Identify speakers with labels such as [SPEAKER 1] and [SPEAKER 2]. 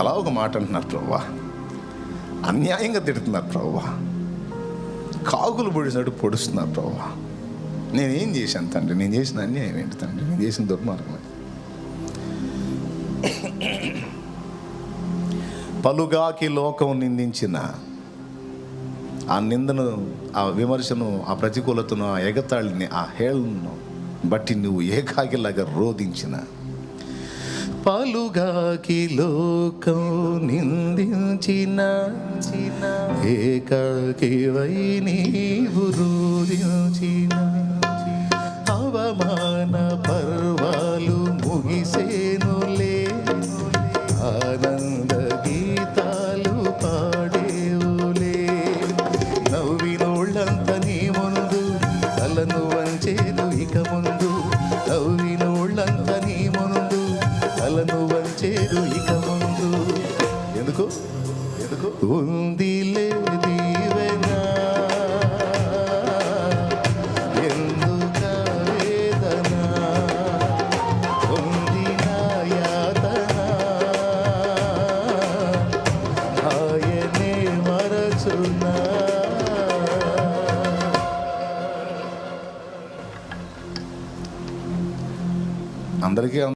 [SPEAKER 1] అలా ఒక మాట అంటున్నారు ప్రవ్వా. అన్యాయంగా తిడుతున్నారు ప్రవ్వా. కాకులు పొడిచినట్టు పొడుస్తున్నారు ప్రవ్వా. నేనేం చేశాను తండ్రి? నేను చేసిన అన్యాయం ఏంటి తండ్రి? నేను చేసిన దుర్మార్గం పలుగాకి లోకం నిందించిన ఆ నిందను ఆ విమర్శను ఆ ప్రతికూలతను ఆ ఎగతాళిని ఆ హేళను బట్టి నువ్వు ఏకాకిలాగా రోధించిన పలుగాకి లోకం నిందించిన ఏకాకివై నీవు రూదించిన అవమాన పర్వాలు ముగిసేనులే ఆనంద గీతాలు పాడేవులే నవ్వినోళ్ళంత నీ ముందు తలను ఎందుకు? ఎందుకు? ఉందిలే దీవెనా. ఎందుక వేదన? ఉంది యాతన ఆయనే అందరికీ